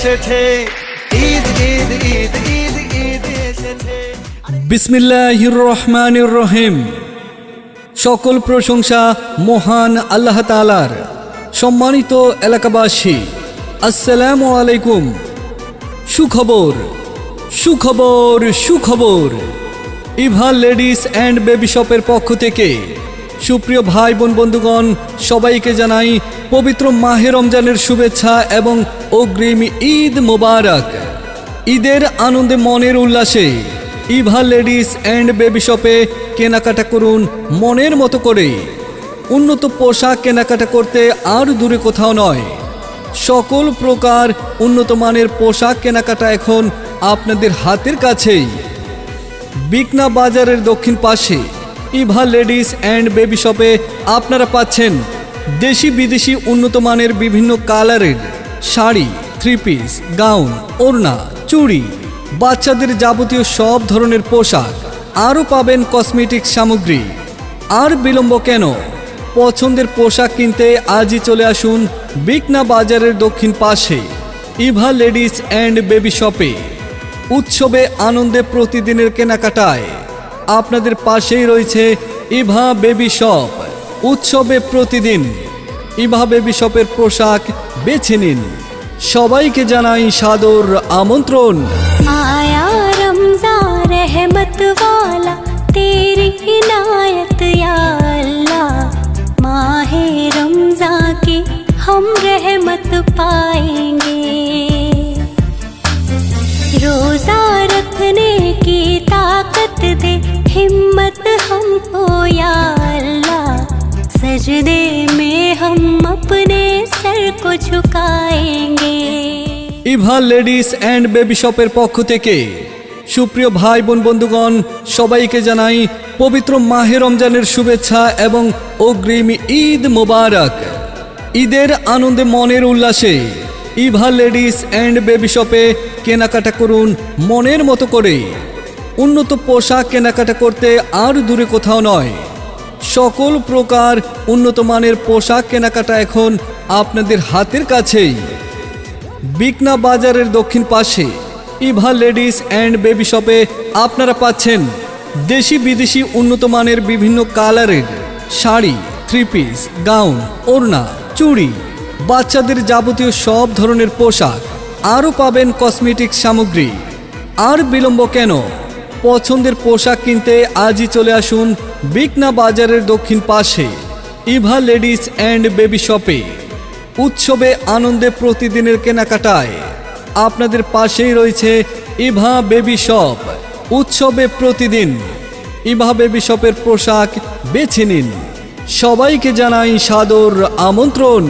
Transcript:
এসেছে। ঈদ ঈদ ঈদ ঈদ ঈদ এসেছে। বিসমিল্লাহির রহমানির রহিম। সকল প্রশংসা মহান আল্লাহ তালার সম্মানিত এলাকাবাসী, আসসালামু আলাইকুম। সুখবর সুখবর সুখবর। ইভা লেডিস অ্যান্ড বেবি শপের পক্ষ থেকে সুপ্রিয় ভাই বোন বন্ধুগণ, সবাইকে জানাই পবিত্র মাহে রমজানের শুভেচ্ছা এবং অগ্রিম ঈদ মোবারক। ঈদের আনন্দে মনের উল্লাসে ইভা লেডিস অ্যান্ড বেবি শপে কেনাকাটা করুন মনের মতো করে। উন্নত পোশাক কেনাকাটা করতে আর দূরে কোথাও নয়। সকল প্রকার উন্নত মানের পোশাক কেনাকাটা এখন আপনাদের হাতের কাছেই। বিকনা বাজারের দক্ষিণ পাশে ইভা লেডিস অ্যান্ড বেবি শপে আপনারা পাচ্ছেন দেশি বিদেশি উন্নত মানের বিভিন্ন কালারের শাড়ি থ্রি পিস গাউন ওড়না, চুড়ি, বাচ্চাদের যাবতীয় সব ধরনের পোশাক, আরও পাবেন কসমেটিক সামগ্রী। আর বিলম্ব কেন? পছন্দের পোশাক কিনতে আজই চলে আসুন বিকনা বাজারের দক্ষিণ পাশে, ইভা লেডিস অ্যান্ড বেবি শপে। উৎসবে আনন্দে প্রতিদিনের কেনাকাটায়। আপনাদের পাশেই রয়েছে ইভা বেবি শপ উৎসবে প্রতিদিন ইভা বেবি শপের পোশাক বেছে নিন সবাইকে জানাই সাদর আমন্ত্রণ आया रमजान रहमत वाला तेरी इनायत या अल्लाह माहे रमजान की हम रहमत पाएंगे हिम्मत हमको या अल्लाह सजदे में हम अपने सर को झुकाएंगे ইভা লেডিস অ্যান্ড বেবি শপের পক্ষ থেকে সুপ্রিয় ভাই বোন বন্ধুগণ সবাইকে জানাই পবিত্র মাহে রমজানের শুভেচ্ছা এবং অগ্রিম ঈদ মোবারক ঈদের আনন্দে মনের উল্লাসে ইভা লেডিস অ্যান্ড বেবি শপে কেনাকাটা করুন মনের মতো করে উন্নত পোশাক কেনাকাটা করতে আর দূরে কোথাও নয়। সকল প্রকার উন্নত মানের পোশাক কেনাকাটা এখন আপনাদের হাতের কাছেই। বিকনা বাজারের দক্ষিণ পাশে ইভা লেডিস অ্যান্ড বেবি শপে আপনারা পাচ্ছেন দেশি বিদেশি উন্নত মানের বিভিন্ন কালারের শাড়ি থ্রি পিস গাউন ওড়না, চুড়ি। বাচ্চাদের যাবতীয় সব ধরনের পোশাক আরও পাবেন কসমেটিক সামগ্রী। আর বিলম্ব কেন? পছন্দের পোশাক কিনতে আজই চলে আসুন বিকনা বাজারের দক্ষিণ পাশে, ইভা লেডিস অ্যান্ড বেবি শপে। উৎসবে আনন্দে প্রতিদিনের কেনাকাটায় আপনাদের পাশেই রয়েছে ইভা বেবি শপ। উৎসবে প্রতিদিন ইভা বেবি শপের পোশাক বেছে নিন। সবাইকে জানাই সাদর আমন্ত্রণ।